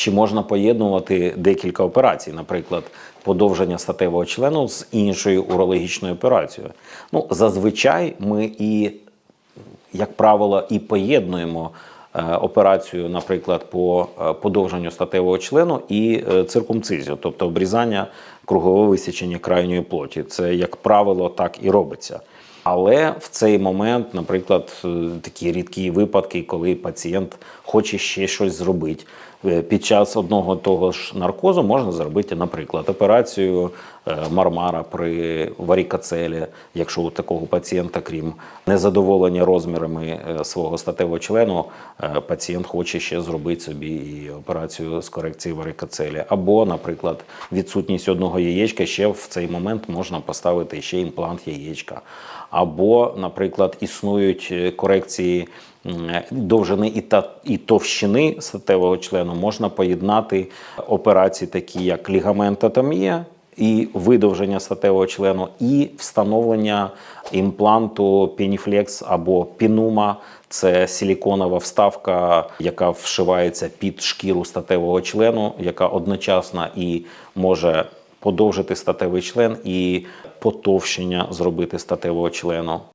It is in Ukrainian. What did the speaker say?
чи можна поєднувати декілька операцій, наприклад, подовження статевого члену з іншою урологічною операцією. Ну, зазвичай ми і як правило, і поєднуємо е, операцію, наприклад, по е, подовженню статевого члену і е, циркумцизію, тобто обрізання кругового висічення крайньої плоті. Це, як правило, так і робиться. Але в цей момент, наприклад, е, такі рідкі випадки, коли пацієнт хоче ще щось зробити. Е, Під час одного того ж наркозу можна зробити, наприклад, операцію е, мармара при варікоцелі, якщо у такого пацієнта, крім незадоволення розмірами свого статевого члену, пацієнт хоче ще зробити собі і операцію з корекції варикоцелі. Або, наприклад, відсутність одного яєчка ще в цей момент можна поставити ще імплант яєчка. Або, наприклад, існують е, корекції довжини і та і товщини статевого члену, можна поєднати операції, такі як лігаментотомія і видовження статевого члену, і встановлення імпланту пеніфлекс або пінума. Це силіконова вставка, яка вшивається під шкіру статевого члену, яка одночасно і може подовжити статевий член і потовщення зробити статевого члену.